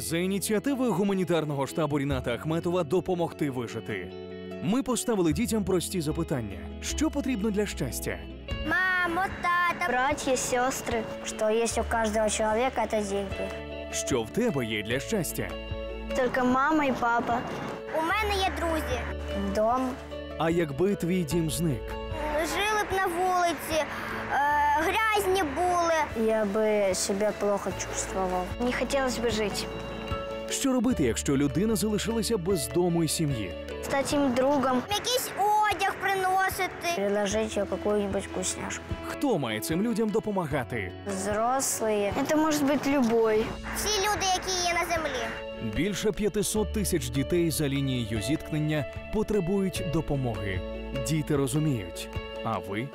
За ініціативою гуманітарного штабу Ріната Ахметова допомогти вижити. Ми поставили дітям прості запитання: що потрібно для щастя? Мамо, тата. Братья, сестры. Что есть у каждого человека, это деньги. Що в тебе є для щастя? Только мама и папа. У мене є друзі. Дом. А якби твій дім зник? Жили б на вулиці, е, грязні були Я би себе плохо чувствував. Не хотелось бы жить. Що робити, якщо людина залишилася без дому і сім'ї? Стать им другом. Якийсь одяг приносити. Предложити яку-нибудь вкусняшку. Хто має цим людям допомагати? Взрослі. Это может быть любой. Всі люди, які є на землі. Більше 500 тисяч дітей за лінією зіткнення потребують допомоги. Діти розуміють. А ви